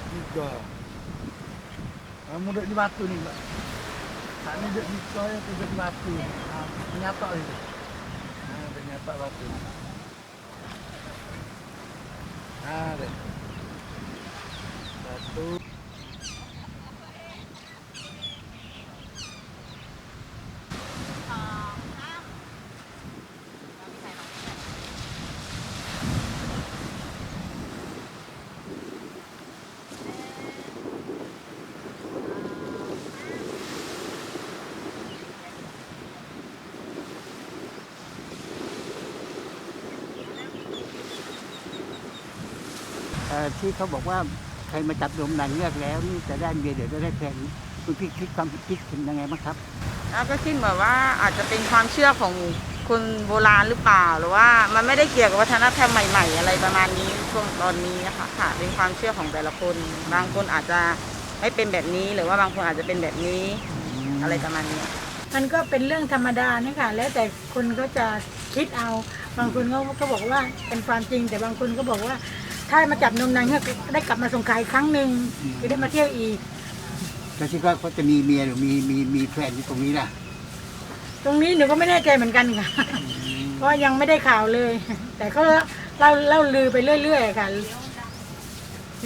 tiga. Kamu duduk di batu ni, Mbak. Tak ni duduk di soy, aku duduk di batu. Ha, penyatak ni. Ha, batu. Ha, dek. ที่เขาบอกว่าใครมาจับนมนางเงือกแล้วนี่จะได้เมียเดี๋ยวจะได้แฟนคุณพี่คิดความคิดเป็นยังไงบ้างครับแล้วก็คิดแบบว่าอาจจะเป็นความเชื่อของคนโบราณหรือเปล่าหรือว่ามันไม่ได้เกี่ยวกับวัฒนธรรมใหม่ ๆ อะไรประมาณนี้ช่วงตอนนี้นะคะค่ะเป็นความเชื่อของแต่ละคน บางคนอาจจะไม่เป็นแบบนี้หรือว่าบางคนอาจจะเป็นแบบนี้อะไรประมาณนี้ มันก็เป็นเรื่องธรรมดานี่ค่ะแล้วแต่คนก็จะคิดเอา บางคนเขาก็บอกว่าเป็นความจริง แต่บางคนก็บอกว่า ถ้ามาจับนมนางเงือกได้กลับมาสงขลาอีกครั้งหนึ่งจะได้มาเที่ยวอีก แล้วคิดว่าเขาจะมีเมียหรือมีมีมีแฟนที่ตรงนี้ล่ะตรงนี้หนูก็ไม่แน่ใจเหมือนกันค่ะ เพราะยังไม่ได้ข่าวเลย แต่ก็เล่าเล่าลือไปเรื่อยๆค่ะ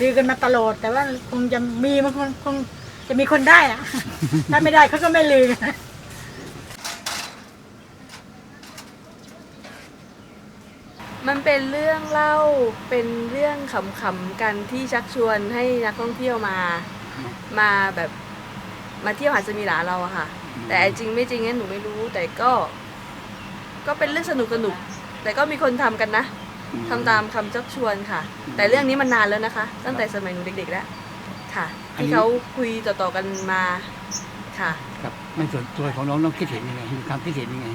ลือกันมาตลอด แต่ว่าคงจะมีมันคงคงจะมีคนได้อะถ้าไม่ได้เขาก็ไม่ลือ มันเป็นเรื่องเล่าเป็นเรื่องขำๆกันที่ชักชวนให้นักท่องเที่ยวมา มาแบบมาเที่ยวหาดสมิลาเราอะค่ะ แต่จริงไม่จริงนั้นหนูไม่รู้ แต่ก็ ก็เป็นเรื่องสนุกสนุกๆแต่ก็มีคนทำกันนะทำตามคำชักชวนค่ะ แต่เรื่องนี้มันนานแล้วนะคะ ตั้งแต่สมัยหนูเด็กๆแล้วค่ะอันนี้ที่เขาคุยต่อๆกันมาค่ะ ครับในส่วนตัวของน้องน้องคิดเห็นยังไงมีความคิดเห็นยังไง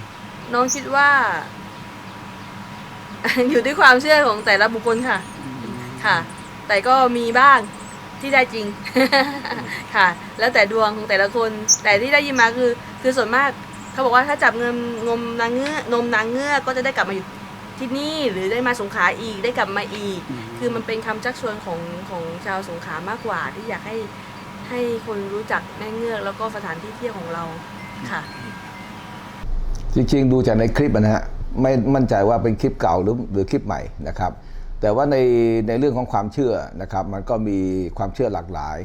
น้องคิดว่า อยู่ที่ความเชื่อของแต่ละบุคคลค่ะ ค่ะ แต่ก็มีบ้างที่ได้จริง ค่ะ แล้วแต่ดวงของแต่ละคน แต่ที่ได้ยินมาคือ คือส่วนมากเขาบอกว่าถ้าจับเงินงมนางเงือกนมนางเงือกก็จะได้กลับมาอยู่ที่นี่หรือได้มาสงขลาอีกได้กลับมาอีกอืมคือมันเป็นคำชักชวนของของชาวสงขลามากกว่า ที่อยากให้ให้คนรู้จักแม่เงือกแล้วก็สถานที่เที่ยวของเราค่ะ จริงๆ ดูจากในคลิปนะฮะ ไม่มั่นใจว่าเป็นคลิปเก่าหรือหรือคลิปใหม่นะครับ แต่ว่าในในเรื่องของความเชื่อนะครับ มันก็มีความเชื่อหลากหลาย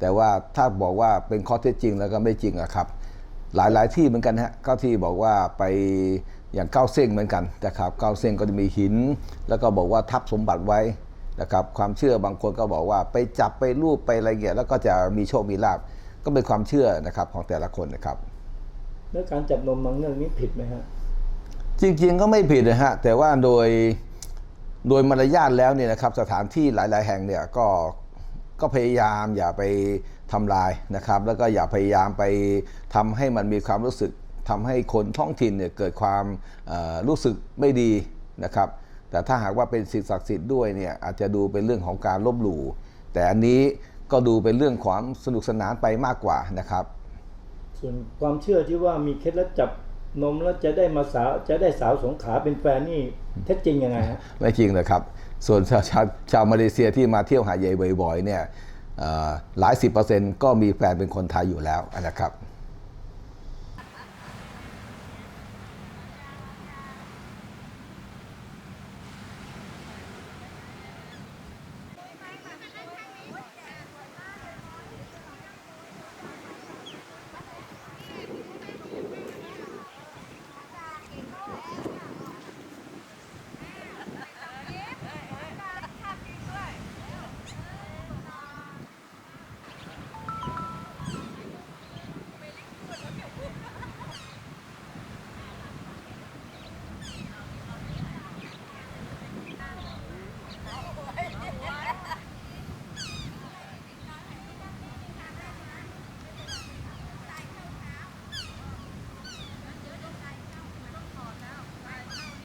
แต่ว่าถ้าบอกว่าเป็นข้อเท็จจริงแล้วก็ไม่จริงอะครับ หลายๆที่เหมือนกันฮะก้าที่บอกว่าไปอย่างเก้าเส้งเหมือนกันนะครับเก้าเส้งก็จะมีหิน แล้วก็บอกว่าทับสมบัติไว้นะครับความเชื่อบางคนก็บอกว่าไปจับไปรูปไปอะไรเงี้ยแล้วก็จะมีโชคมีลาบก็เป็นความเชื่อนะครับของแต่ละคนนะครับแล้วการจับนมนางเงือกนี้ผิดไหมฮะ จริงๆก็ไม่ผิดนะฮะแต่ว่าโดยโดยมารยาทแล้วเนี่ยนะครับสถานที่หลายๆ แห่งเนี่ยก็ก็พยายามอย่าไปทำลายนะครับ แล้วก็อย่าพยายามไปทำให้มันมีความรู้สึกทำให้คนท้องถิ่นเนี่ยเกิดความรู้สึกไม่ดีนะครับ แต่ถ้าหากว่าเป็นสิ่งศักดิ์สิทธิ์ด้วยเนี่ยอาจจะดูเป็นเรื่องของการลบหลู่แต่อันนี้ก็ดูเป็นเรื่องความสนุกสนานไปมากกว่านะครับ ส่วนความเชื่อที่ว่ามีเคล็ดลับจับ นมแล้วจะได้มาสาวจะได้สาวสงขาเป็นแฟนนี่แท้จริงยังไงฮะไม่จริงนะครับส่วนชาวชาวชาวมาเลเซียที่มาเที่ยวหาดใหญ่บ่อยๆเนี่ยหลายสิบเปอร์เซ็นต์ก็มีแฟนเป็นคนไทยอยู่แล้วนะครับ